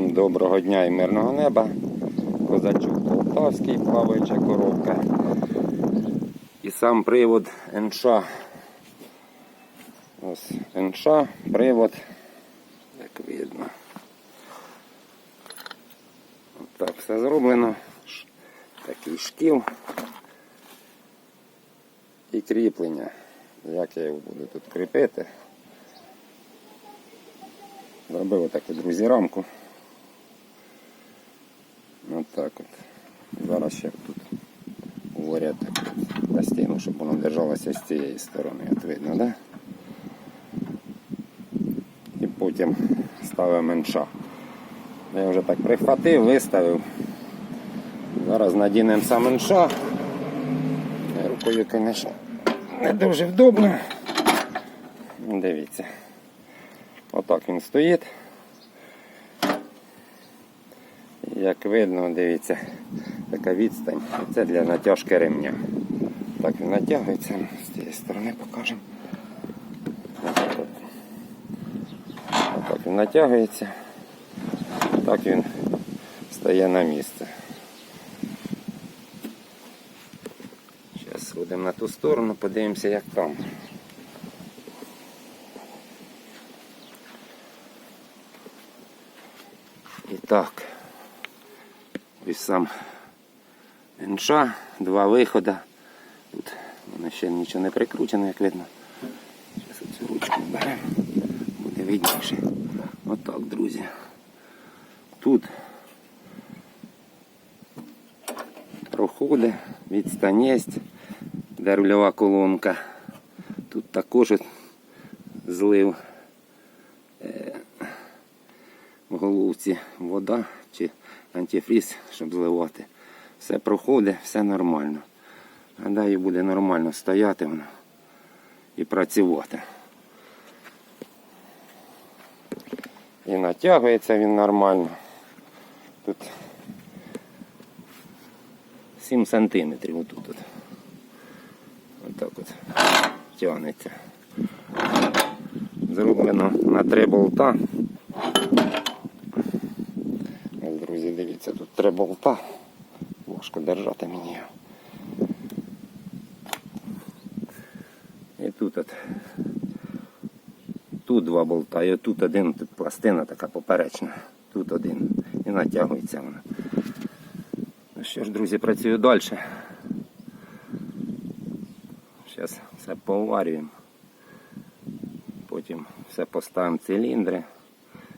доброго дня і мирного неба. Козачок Полтавський, плаваюча коробка. І сам привод НШ. Ось НШ, привод, як видно. От так все зроблено. Такий шкіл і кріплення. Як я його буду тут кріпити. Зробив отаку, друзі, рамку. От так от. Зараз ще тут так на стіну, щоб воно держалося з цієї сторони, от видно, да? І потім ставимо менша. Я вже так прихватив, виставив. Зараз надінемо сам менша. Рукою, звісно, не дуже вдобно. Дивіться. Отак він стоїть. Як видно, дивіться, така відстань. Це для натяжки ремня. Так він натягується. З цієї сторони покажемо. Отак він натягується. Так він стає на місце. Зараз будемо на ту сторону, подивимося, як там. І так. Сам НШ, два виходи. Тут воно ще нічого не прикручено, як видно. Зараз оцю ручку беремо, буде видніше. Отак, друзі. Тут проходи, відстань є, колонка. Тут також злив е, в головці вода чи антифріз, щоб зливати. Все проходить, все нормально. Гадаю, буде нормально стояти воно і працювати. І натягується він нормально. Тут 7 сантиметрів отут. От. Отак от тягнеться. Зроблено на три болта. Ось, друзі, три болта. Важко держати мені. І тут от. Тут два болта, і тут один, тут пластина така поперечна. Тут один. І натягується вона. Ну що ж, друзі, працюю далі. Зараз все поварюємо. Потім все поставимо циліндри.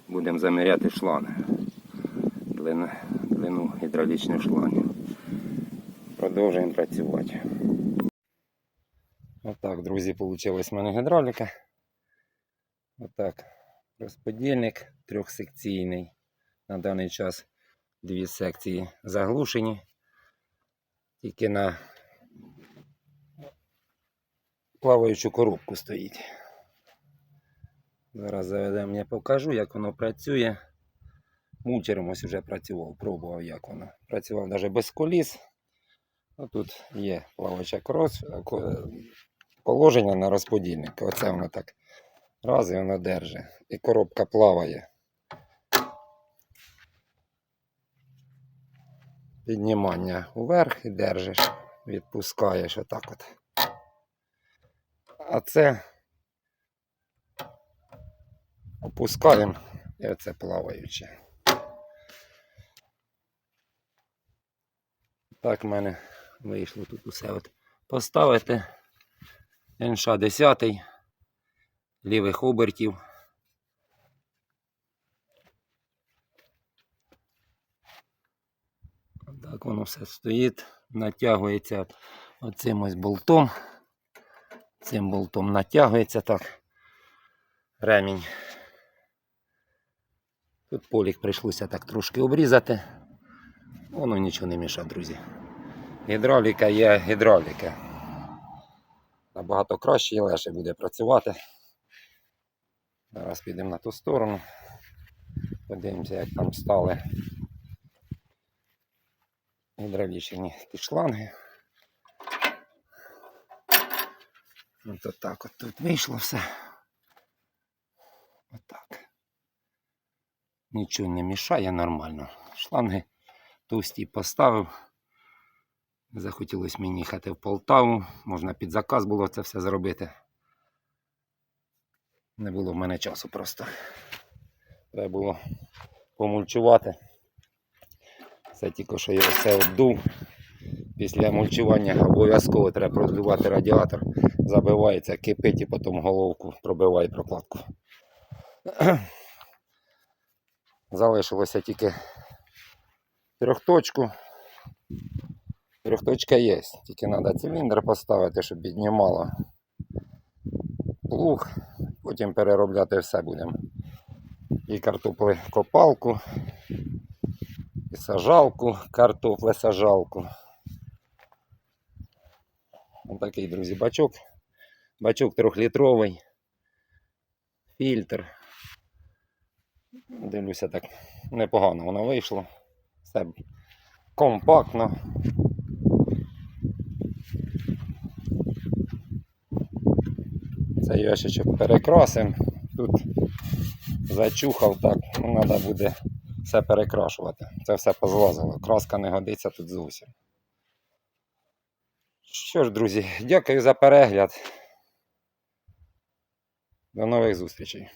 Будемо заміряти шланги. Длину, длину гідравлічних шлангів. Продовжуємо працювати. Отак, друзі, вийшла в мене гідравліка. Отак. Розподільник трьохсекційний. На даний час дві секції заглушені. Тільки на плаваючу коробку стоїть. Зараз заведемо, я покажу, як воно працює. Мучером ось вже працював, пробував, як воно. Працював навіть без коліс. Ну, тут є плаваюча крос, положення на розподільник. Оце воно так. Раз і воно держить. І коробка плаває. Піднімання вверх і держиш, відпускаєш отак от. А це опускаємо і оце плаваюче. Так в мене вийшло тут усе от поставити. НШ 10 лівих обертів. Так воно все стоїть, натягується оцим ось болтом. Цим болтом натягується так. Ремінь. Тут полік прийшлося так трошки обрізати. Воно нічого не мішає, друзі. Гідравліка є гідравліка. Набагато краще і легше буде працювати. Зараз підемо на ту сторону. Подивимося, як там стали гідравлічні ті шланги. От отак от тут вийшло все. Отак. Нічого не мішає нормально. Шланги товсті поставив. Захотілося мені їхати в Полтаву. Можна під заказ було це все зробити. Не було в мене часу просто. Треба було помульчувати. Це тільки що я все обдув. Після мульчування обов'язково треба продувати радіатор. Забивається, кипить і потім головку пробиває прокладку. Залишилося тільки трьохточку. Трьохточка є. Тільки треба циліндр поставити, щоб піднімало плуг. Потім переробляти все будемо. І картопли копалку, і сажалку, картопле сажалку. Ось такий, друзі, бачок. Бачок трьохлітровий. Фільтр. Дивлюся, так непогано воно вийшло. Все компактно. Цей ящичок перекрасимо. Тут зачухав так, ну треба буде все перекрашувати. Це все позлазило. Краска не годиться тут зовсім. Що ж, друзі, дякую за перегляд. До нових зустрічей.